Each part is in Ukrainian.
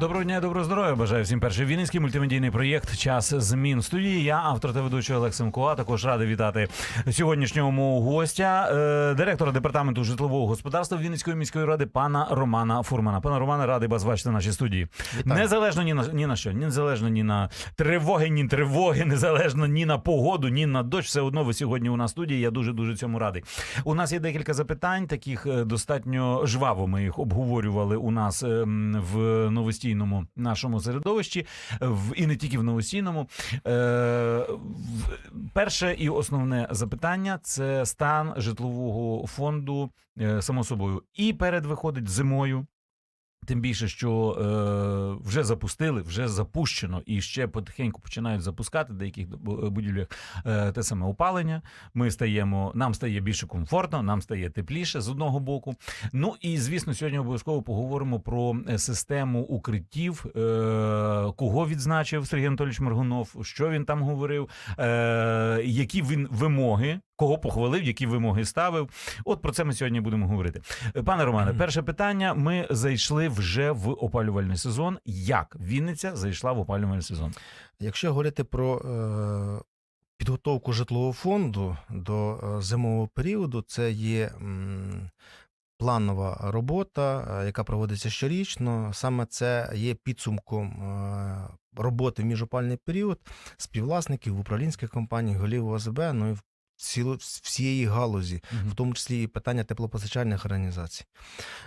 Доброго дня, доброго здоров'я. Бажаю всім перший вінницький мультимедійний проєкт Час змін студії. Я автор та ведучий Олег Семко. А також радий вітати сьогоднішнього мого гостя, е, директора департаменту житлового господарства Вінницької міської ради, пана Романа Фурмана. Пане Романе, радий вас бачити в нашій студії. Незалежно ні на ні на що, незалежно ні на тривоги, ні тривоги, незалежно ні на погоду, ні на дощ. Все одно ви сьогодні у нас в студії. Я дуже дуже цьому радий. У нас є декілька запитань, таких е, достатньо жваво. Ми їх обговорювали у нас ем, в новостійному нашому середовищі, в і не тільки в новостійному. Е, Перше і основне запитання це стан житлового фонду, е, само собою, і перед виходить зимою. Тим більше, що е, вже запустили, вже запущено і ще потихеньку починають запускати в деяких будівлях е, те саме опалення. Ми стаємо, нам стає більше комфортно, нам стає тепліше з одного боку. Ну і звісно, сьогодні обов'язково поговоримо про е, систему укриттів, е, кого відзначив Сергій Анатолійович Моргунов, що він там говорив, е, які він вимоги, кого похвалив, які вимоги ставив. От про це ми сьогодні будемо говорити. Е, Пане Романе, перше питання. Ми зайшли вже в опалювальний сезон. Як Вінниця зайшла в опалювальний сезон? Якщо говорити про е, підготовку житлового фонду до е, зимового періоду, це є м, планова робота, е, яка проводиться щорічно. Саме це є підсумком е, роботи в міжопальний період співвласників управлінських компаній, голів ОСБ, ну і в ціло- всієї галузі, в тому числі і питання теплопостачальних організацій.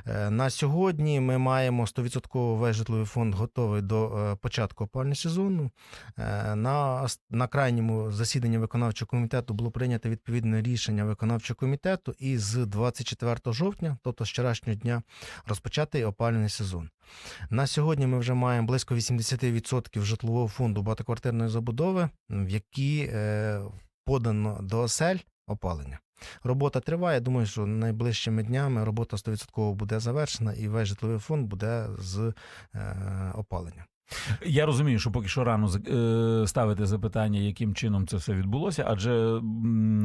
Е, На сьогодні ми маємо 100% весь житловий фонд готовий до е, початку опалювального сезону. Е, На, на крайньому засіданні виконавчого комітету було прийнято відповідне рішення виконавчого комітету і з 24 жовтня, тобто з вчорашнього дня, розпочати опалювальний сезон. На сьогодні ми вже маємо близько 80% житлового фонду багатоквартирної забудови, в які подано до осель опалення. Робота триває. Думаю, що найближчими днями робота 100% буде завершена, і весь житловий фонд буде з е, опалення. Я розумію, що поки що рано е, ставити запитання, яким чином це все відбулося, адже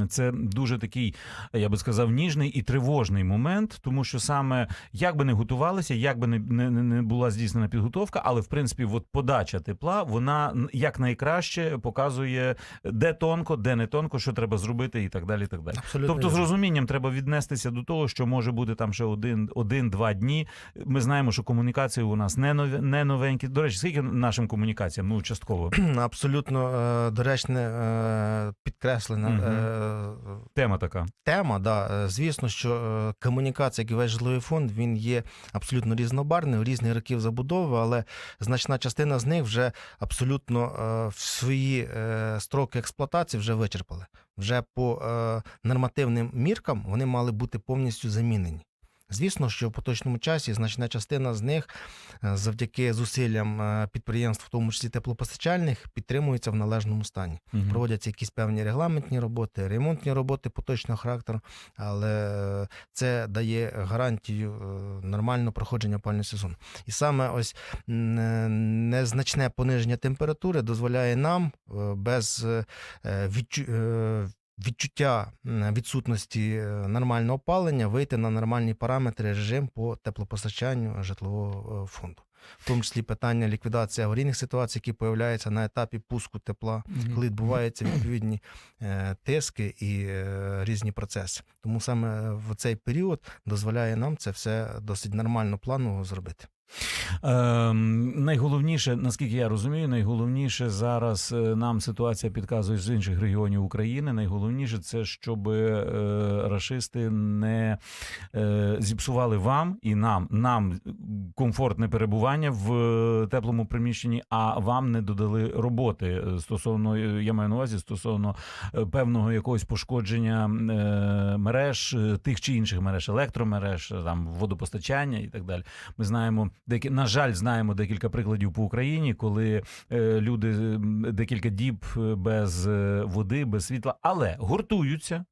це дуже такий, я би сказав, ніжний і тривожний момент, тому що саме як би не готувалися, як би не, не, не була здійснена підготовка, але в принципі, от подача тепла, вона як найкраще показує, де тонко, де не тонко, що треба зробити, і так далі. І так далі. Абсолютно Тобто, з розумінням треба віднестися до того, що може бути там ще один, один-два дні. Ми знаємо, що комунікації у нас не нові, не новенькі. До речі, скільки нашим комунікаціям? Ну, частково абсолютно е, доречне е, підкреслена е, тема така. тема. Да. Звісно, що е, комунікація, як і весь житловий фонд, він є абсолютно різнобарний, різних років забудови, але значна частина з них вже абсолютно е, в свої е, строки експлуатації вже вичерпали. Вже по е, нормативним міркам вони мали бути повністю замінені. Звісно, що в поточному часі значна частина з них е, завдяки зусиллям е, підприємств, в тому числі теплопостачальних, підтримується в належному стані. Мгм. Проводяться якісь певні регламентні роботи, ремонтні роботи поточного характеру, але це дає гарантію е, нормального проходження опалювального сезону. І саме ось незначне пониження температури дозволяє нам без відчу- відчуття відсутності е, нормального опалення вийти на нормальні параметри режим по теплопостачанню житлового е, фонду. В тому числі питання ліквідації аварійних ситуацій, які появляються на етапі пуску тепла коли відбуваються відповідні е, тиски і різні процеси. Тому саме в цей період дозволяє нам це все досить нормально планово зробити. Ем, найголовніше, наскільки я розумію, найголовніше зараз е, нам ситуація підказує з інших регіонів України. Найголовніше це, щоб е, рашисти не е, зіпсували вам і нам, нам комфортне перебування в е, теплому приміщенні, а вам не додали роботи е, стосовно е, я маю на увазі стосовно е, певного якогось пошкодження е, мереж, е, тих чи інших мереж, електромереж, е, там водопостачання і так далі. Ми знаємо деякі, на жаль, знаємо декілька прикладів по Україні, коли е, люди декілька діб е, без е, води, без світла, але гуртуються.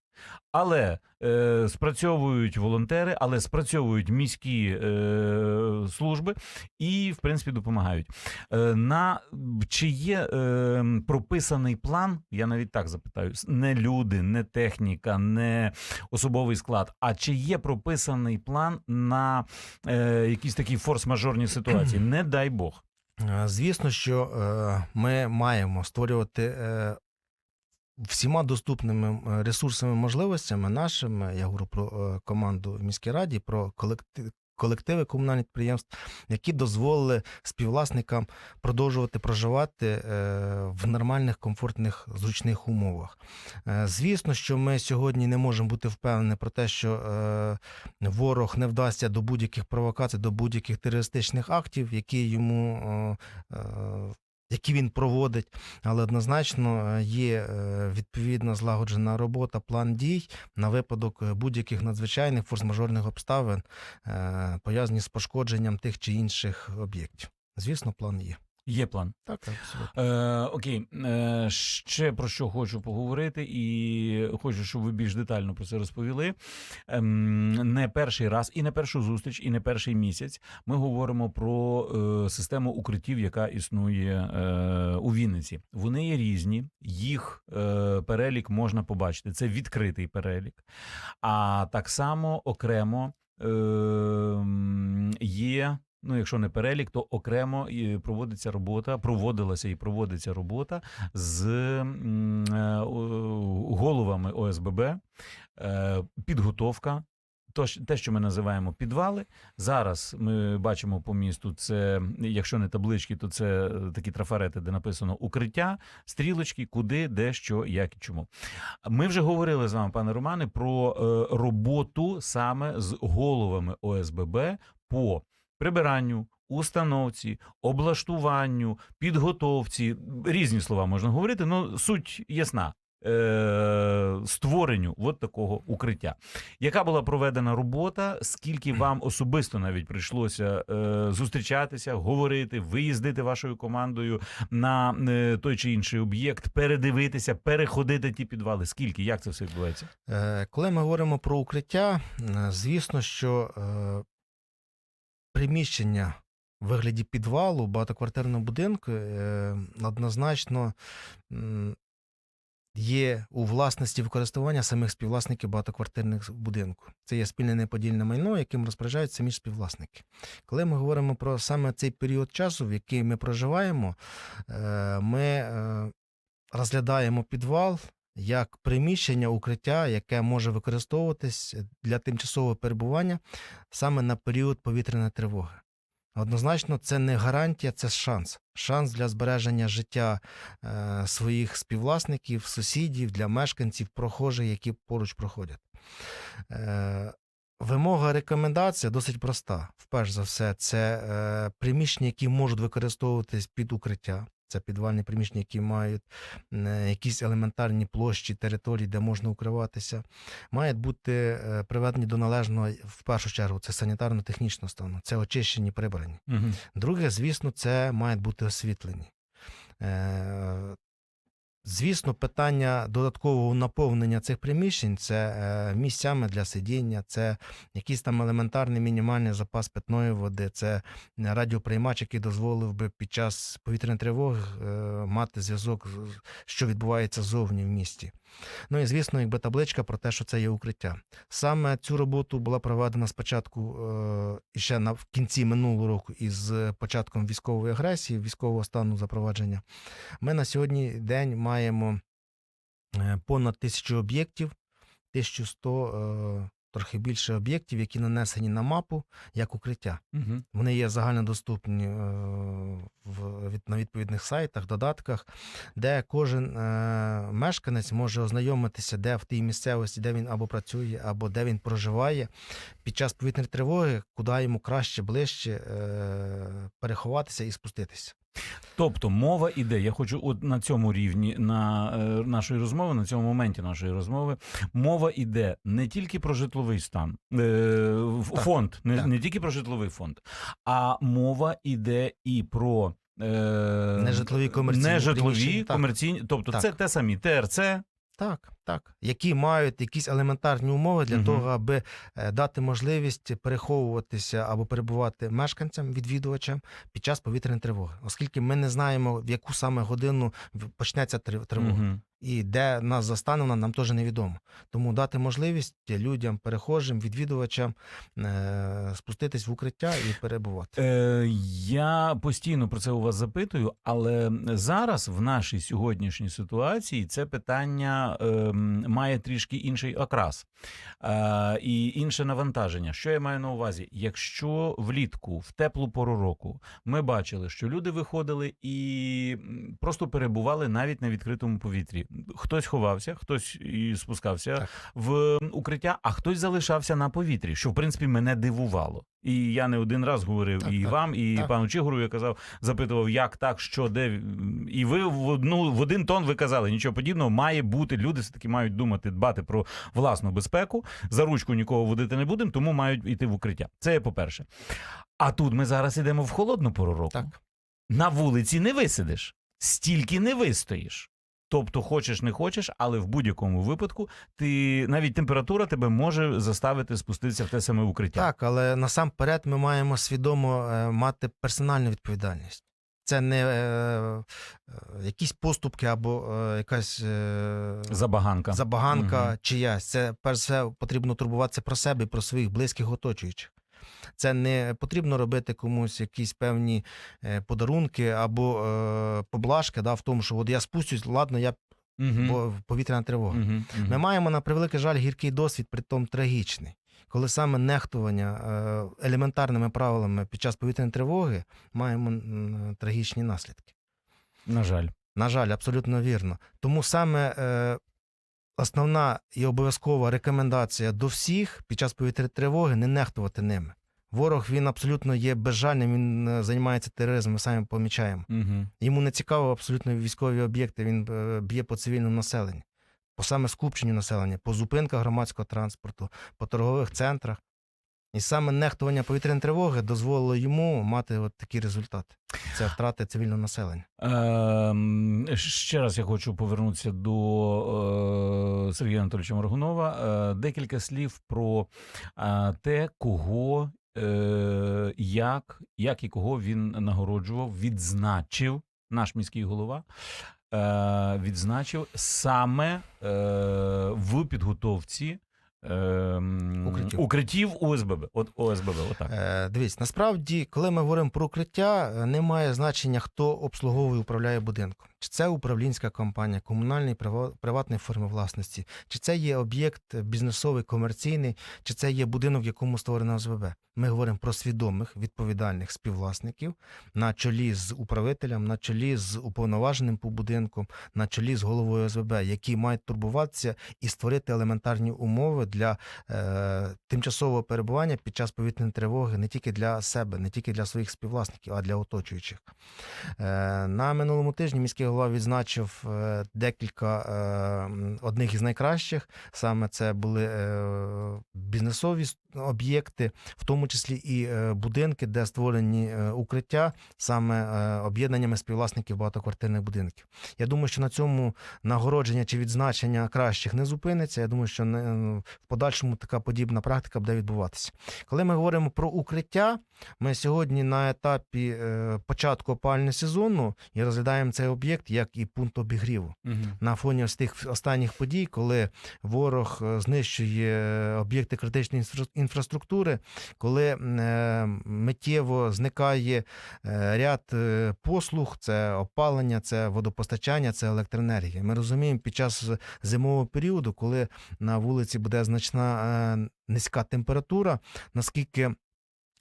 Але е, спрацьовують волонтери, але спрацьовують міські е, служби і, в принципі, допомагають. Е, на чи є е, прописаний план? Я навіть так запитаю: не люди, не техніка, не особовий склад. А чи є прописаний план на е, якісь такі форс-мажорні ситуації? Не дай Бог. Звісно, що е, ми маємо створювати е, всіма доступними е, ресурсами, можливостями нашими. Я говорю про е, команду в міській раді, про колектив. Колективи комунальних підприємств, які дозволили співвласникам продовжувати проживати е, в нормальних, комфортних, зручних умовах. Звісно, що ми сьогодні не можемо бути впевнені про те, що ворог не вдасться до будь-яких провокацій, до будь-яких терористичних актів, які йому які він проводить, але однозначно е, є відповідна злагоджена робота, план дій на випадок е, будь-яких надзвичайних форс-мажорних обставин, е, пов'язані з пошкодженням тих чи інших об'єктів. Звісно, план є. Є план. Так, абсолютно. Е, окей, е, ще про що хочу поговорити, і хочу, щоб ви більш детально про це розповіли. Ем, не перший раз, і не першу зустріч, і не перший місяць. Ми говоримо про е, систему укриттів, яка існує е, у Вінниці. Вони є різні, їх е, перелік можна побачити. Це відкритий перелік. А так само окремо е, є. Ну, якщо не перелік, то окремо проводиться робота, проводилася і проводиться робота з е, головами ОСББ, е, підготовка. То, те, що ми називаємо підвали. Зараз ми бачимо по місту це, якщо не таблички, то це е, такі трафарети, де написано укриття, стрілочки, куди, де, що, як і чому. Ми вже говорили з вами, пане Романе, про роботу саме з головами ОСББ по прибиранню, установці, облаштуванню, підготовці. Різні слова можна говорити, але суть ясна. е, Створенню от такого укриття. Яка була проведена робота? Скільки вам особисто навіть прийшлося е, зустрічатися, говорити, виїздити вашою командою на е, той чи інший об'єкт, передивитися, переходити ті підвали? Скільки? Як це все відбувається? Коли ми говоримо про укриття, звісно, що приміщення в вигляді підвалу багатоквартирного будинку е, однозначно є у власності використання самих співвласників багатоквартирних будинку. Це є спільне неподільне майно, яким розпоряджаються самі співвласники. Коли ми говоримо про саме цей період часу, в який ми проживаємо, е, ми е, розглядаємо підвал як приміщення укриття, яке може використовуватись для тимчасового перебування саме на період повітряної тривоги. Однозначно, це не гарантія, це шанс. Шанс для збереження життя е, своїх співвласників, сусідів, для мешканців, прохожих, які поруч проходять. Е, Вимога рекомендація досить проста. Вперше за все, це е, приміщення, які можуть використовуватись під укриття. Це підвальні приміщення, які мають е, якісь елементарні площі, території, де можна укриватися, мають бути е, приведені до належного, в першу чергу, це санітарно-технічного стану, це очищені, прибрані. Угу. Друге, звісно, це мають бути освітлені. Е, Звісно, питання додаткового наповнення цих приміщень це е, місцями для сидіння, це якийсь там елементарний мінімальний запас питної води, це радіоприймач, який дозволив би під час повітряної тривоги е, мати зв'язок, що відбувається зовні в місті. Ну і звісно, якби табличка про те, що це є укриття. Саме цю роботу була проведена спочатку е, ще на в кінці минулого року із початком військової агресії, військового стану запровадження. Ми на сьогодні день маємо е, понад тисячу об'єктів, 1100 е, трохи більше об'єктів, які нанесені на мапу як укриття. Угу. Вони є загальнодоступні е, в, від, на відповідних сайтах, додатках, де кожен е, мешканець може ознайомитися, де в тій місцевості, де він або працює, або де він проживає під час повітряної тривоги, куди йому краще, ближче е, переховатися і спуститися. Тобто мова іде. Я хочу от на цьому рівні на е, нашої розмови, на цьому моменті нашої розмови, мова іде не тільки про житловий стан, е, Так, фонд, не, так. не тільки про житловий фонд, а мова іде і про. Е, Нежитлові комерційні нежитлові комерційні, тобто Так. це те самі ТРЦ, Так, Так, які мають якісь елементарні умови для Мгм. того, аби е, дати можливість переховуватися або перебувати мешканцям, відвідувачам під час повітряної тривоги, оскільки ми не знаємо, в яку саме годину почнеться трив- тривога. Мгм. І де нас застане, вона нам теж невідомо. Тому дати можливість людям, перехожим, відвідувачам е- спуститись в укриття і перебувати. Е, я постійно про це у вас запитую, але зараз в нашій сьогоднішній ситуації це питання е, має трішки інший окрас е, і інше навантаження. Що я маю на увазі? Якщо влітку, в теплу пору року, ми бачили, що люди виходили і просто перебували навіть на відкритому повітрі. Хтось ховався, хтось і спускався Так. в укриття, а хтось залишався на повітрі, що в принципі мене дивувало. І я не один раз говорив Так, і так, вам, і так. пану Чигуру я казав, запитував, як так, що, де. І ви в одну в один тон ви казали, нічого подібного має бути. Люди все таки мають думати, дбати про власну безпеку. За ручку нікого водити не будемо, тому мають йти в укриття. Це по-перше. А тут ми зараз йдемо в холодну пору року. Так. На вулиці не висидиш, стільки не вистоїш. Тобто, хочеш, не хочеш, але в будь-якому випадку ти навіть температура тебе може заставити спуститися в те саме укриття. Так, але насамперед ми маємо свідомо е, мати персональну відповідальність. Це не е, е, якісь поступки або е, якась е, Забаганка. забаганка Мгм. чиясь. Це перш все потрібно турбуватися про себе і про своїх близьких оточуючих. Це не потрібно робити комусь якісь певні е, подарунки або е, поблажки, да, в тому, що от я спустюсь, ладно, я бо повітряна тривога. Мгм. Мгм. Ми маємо на превеликий жаль гіркий досвід, притом трагічний, коли саме нехтування е, елементарними правилами під час повітряної тривоги маємо трагічні наслідки. На жаль. На жаль, абсолютно вірно. Тому саме е, основна і обов'язкова рекомендація до всіх під час повітряної тривоги не нехтувати ними. Ворог він абсолютно є безжальним, він е, займається тероризмом, ми самі помічаємо. Угу. Йому не цікаво абсолютно військові об'єкти. Він е, б'є по цивільному населенню, по саме скупченню населення, по зупинках громадського транспорту, по торгових центрах. І саме нехтування повітряної тривоги дозволило йому мати от такі результати. Це втрати цивільного населення. Ем, ще раз я хочу повернутися до е, Сергія Анатолійовича Моргунова. Е, декілька слів про е, те, кого, е, як, як і кого він нагороджував, відзначив наш міський голова. Е, відзначив саме е, в підготовці е, Укриттів. укриттів ОСББ. От ОСББ, отак. Е, дивіться, насправді, коли ми говоримо про укриття, е, не має значення, хто обслуговує і управляє будинком. Чи це управлінська компанія, комунальний прива- приватної форми власності, чи це є об'єкт бізнесовий, комерційний, чи це є будинок, в якому створено ОСББ. Ми говоримо про свідомих відповідальних співвласників на чолі з управителем, на чолі з уповноваженим по будинку, на чолі з головою ОСББ, які мають турбуватися і створити елементарні умови для е, тимчасового перебування під час повітряної тривоги не тільки для себе, не тільки для своїх співвласників, а для оточуючих. Е, на минулому тижні міський голова відзначив е, декілька е, одних із найкращих. Саме це були е, бізнесові об'єкти, в тому числі і будинки, де створені укриття саме об'єднаннями співвласників багатоквартирних будинків. Я думаю, що на цьому нагородження чи відзначення кращих не зупиниться. Я думаю, що в подальшому така подібна практика буде відбуватися. Коли ми говоримо про укриття, ми сьогодні на етапі початку опального сезону і розглядаємо цей об'єкт як і пункт обігріву Мгм. на фоні ось тих останніх подій, коли ворог е, знищує об'єкти критичної інфра- інфраструктури, коли е, миттєво зникає е, ряд послуг, це опалення, це водопостачання, це електроенергія. Ми розуміємо, під час зимового періоду, коли на вулиці буде значна низька температура, наскільки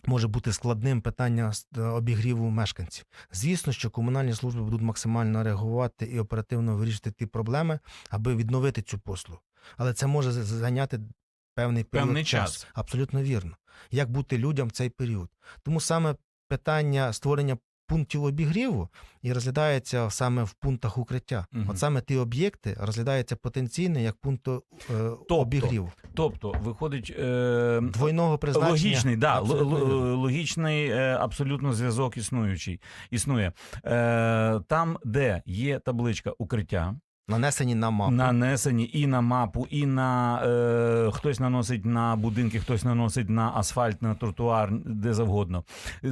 може бути складним питання е, обігріву мешканців. Звісно, що комунальні служби будуть максимально реагувати і оперативно вирішити ті проблеми, аби відновити цю послугу. Але це може зайняти певний період Певний час. час. Абсолютно вірно. Як бути людям в цей період? Тому саме питання створення пунктів обігріву і розглядається саме в пунктах укриття. Угу. От саме ті об'єкти розглядаються потенційно як пункт е, обігріву. Тобто, виходить. Е, Двойного призначення. Логічний, да, Абсолютно логічний е, абсолютно зв'язок існуючий. Існує. Е, там, де є табличка укриття, Нанесені на мапу. нанесені і на мапу, і на е, хтось наносить на будинки, хтось наносить на асфальт, на тротуар, де завгодно,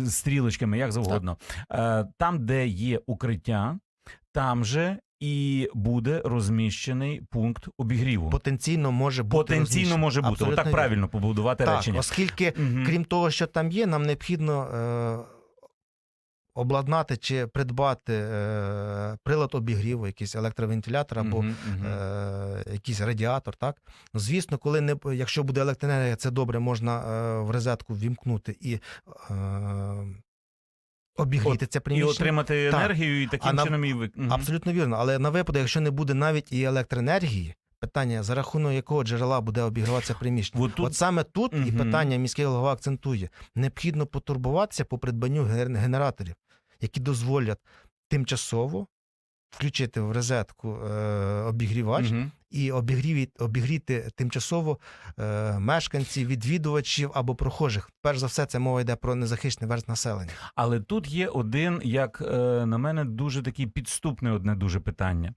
стрілочками, як завгодно. Е, там, де є укриття, там же і буде розміщений пункт обігріву. Потенційно може бути Потенційно може бути. Абсолютно Отак правильно побудувати Так, речення. оскільки, Мгм. крім того, що там є, нам необхідно е, обладнати чи придбати е, прилад обігріву, якийсь електровентилятор або Мгм, мгм. е, якийсь радіатор. Так? Ну, звісно, коли не, якщо буде електроенергія, це добре, можна е, в розетку ввімкнути і е, обігріти це і приміщення. отримати Так. енергію, і таким А на- чином і ви. Мгм. Абсолютно вірно. Але на випадок, якщо не буде навіть і електроенергії, питання, за рахунок якого джерела буде обігріватися приміщення. От тут- От саме тут і питання міський голова акцентує: необхідно потурбуватися по придбанню ген- генераторів, які дозволять тимчасово включити в розетку е, обігрівач Мгм. і обігріти тимчасово е, мешканців, відвідувачів або прохожих. Перш за все, це мова йде про незахищений верст населення. Але тут є один, як е, на мене, дуже такий підступне одне дуже питання.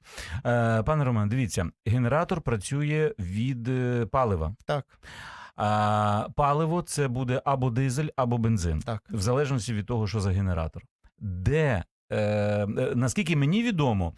Е, пане Роман, дивіться, генератор працює від е, палива. Так, А паливо це буде або дизель, або бензин, так. в залежності від того, що за генератор. Де Е, е, наскільки мені відомо,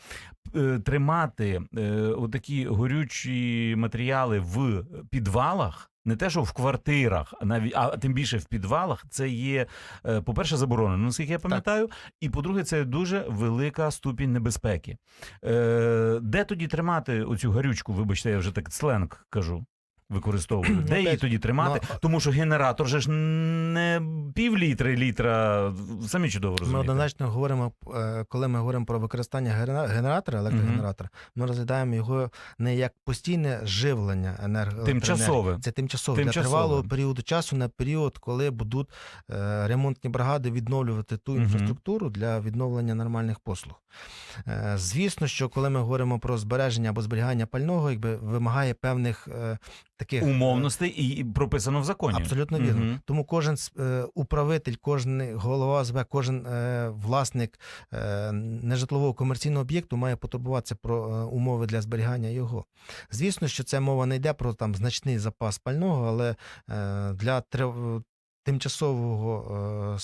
е, тримати е, отакі горючі матеріали в підвалах, не те, що в квартирах, а навіть а тим більше в підвалах, це є, е, по-перше, заборонено, наскільки я пам'ятаю. І по-друге, це дуже велика ступінь небезпеки. Е, де тоді тримати оцю гарючку? Вибачте, я вже так сленг кажу. Використовую. Ну, Де її тоді тримати? ну, Тому що генератор же ж не пів літри літра. Самі чудово Ми однозначно говоримо, е, коли ми говоримо про використання генератора, електрогенератора, ми розглядаємо його не як постійне живлення енерго Тимчасове. Це тимчасове для тривалого періоду часу на період, коли будуть е, ремонтні бригади відновлювати ту інфраструктуру для відновлення нормальних послуг. Е, звісно, що коли ми говоримо про збереження або зберігання пального, якби вимагає певних таких е, Умовностей і і прописано в законі. Абсолютно вірно. Мгм. Тому кожен е, управитель, кожен голова ОСБ, кожен е, власник е, нежитлового комерційного об'єкту має потурбуватися про е, умови для зберігання його. Звісно, що це мова не йде про там значний запас пального, але е, для трив- тимчасового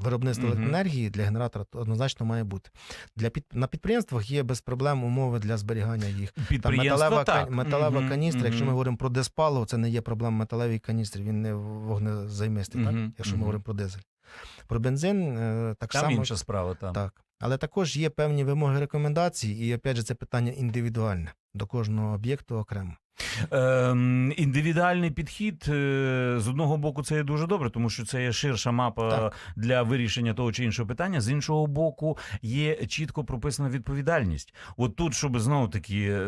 с- виробництва Мгм. електроенергії для генератора однозначно має бути. Для під, на підприємствах є без проблем умови для зберігання їх. Там металева, так. металева Мгм, каністра, якщо ми говоримо про диспаливо, це не є проблема металевий каністр, він не вогнезаймистий, так? Мгм, якщо мгм. ми говоримо про дизель. Про бензин е, так Там само. інша справа. Там. Так. Але також є певні вимоги рекомендації, і опять же, це питання індивідуальне до кожного об'єкту окремо. Ем, індивідуальний підхід е, з одного боку це є дуже добре, тому що це є ширша мапа Так. для вирішення того чи іншого питання. З іншого боку, є чітко прописана відповідальність. От тут, щоб знову таки е,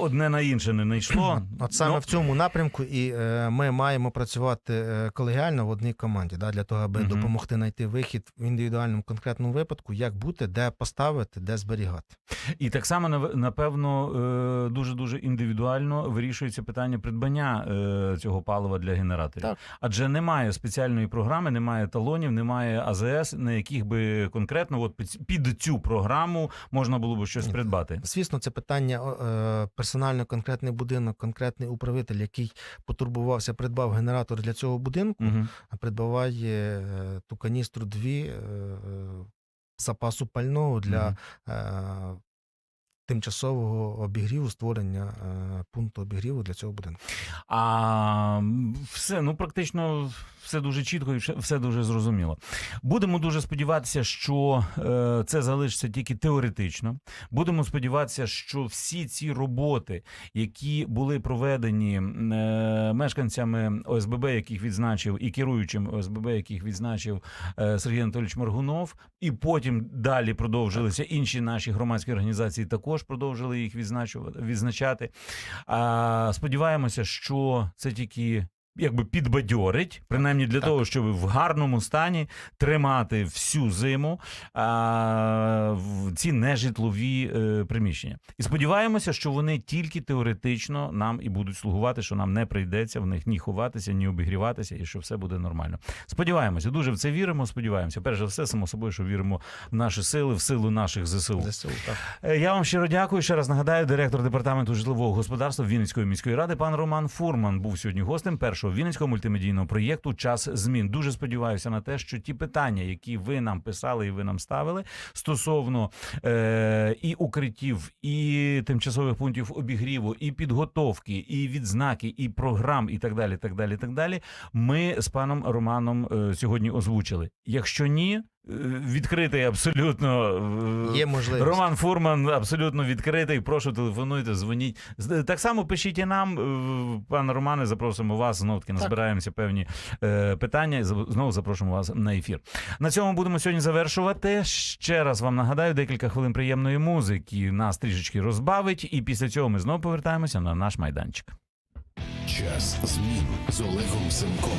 одне на інше не найшло. От саме ну, в цьому напрямку, і е, ми маємо працювати колегіально в одній команді, да, для того, аби Мгм. допомогти знайти вихід в індивідуальному конкретному випадку, як бути, де поставити, де зберігати. І так само напевно дуже дуже індивідуально вирішується питання придбання е, цього палива для генераторів. Так. Адже немає спеціальної програми, немає талонів, немає АЗС, на яких би конкретно от під- цю програму можна було б щось Ні. придбати. Звісно, це питання е, персонально конкретний будинок, конкретний управитель, який потурбувався, придбав генератор для цього будинку, Угу. а придбаває е, ту каністру дві е, е, запасу пального для е, тимчасового обігріву, створення е, пункту обігріву для цього будинку. А все, ну практично все дуже чітко і все- дуже зрозуміло. Будемо дуже сподіватися, що е, це залишиться тільки теоретично. Будемо сподіватися, що всі ці роботи, які були проведені е, мешканцями ОСББ, яких відзначив, і керуючим ОСББ, яких відзначив е, Сергій Анатолійович Маргунов, і потім далі продовжилися інші наші громадські організації, також продовжили їх відзначувати відзначати. Сподіваємося, що це тільки якби підбадьорить, принаймні для того, щоб в гарному стані тримати всю зиму а, в ці нежитлові е, приміщення. І сподіваємося, що вони тільки теоретично нам і будуть слугувати, що нам не прийдеться в них ні ховатися, ні обігріватися, і що все буде нормально. Сподіваємося, дуже в це віримо. Сподіваємося. Перш за все, само собою, що віримо в наші сили, в силу наших ЗСУ. ЗСУ, так. Е, Я вам щиро дякую. Ще раз нагадаю, директор департаменту житлового господарства Вінницької міської ради, пан Роман Фурман, був сьогодні гостем першого вінницького мультимедійного проєкту Час змін. Дуже сподіваюся на те, що ті питання, які ви нам писали і ви нам ставили стосовно е, і укриттів, і тимчасових пунктів обігріву, і підготовки, і відзнаки, і програм, і так далі. Так далі, так далі. Ми з паном Романом е, сьогодні озвучили. Якщо ні, відкритий абсолютно е, Є можливість. Роман Фурман абсолютно відкритий. Прошу телефонуйте, дзвоніть. Так само пишіть і нам, е, пане Романе. Запросимо вас. Знову таки назбираємося певні е, питання. і Знову запрошуємо вас на ефір. На цьому будемо сьогодні завершувати. Ще раз вам нагадаю, декілька хвилин приємної музики нас трішечки розбавить, і після цього ми знову повертаємося на наш майданчик. Час змін з Олегом Семком.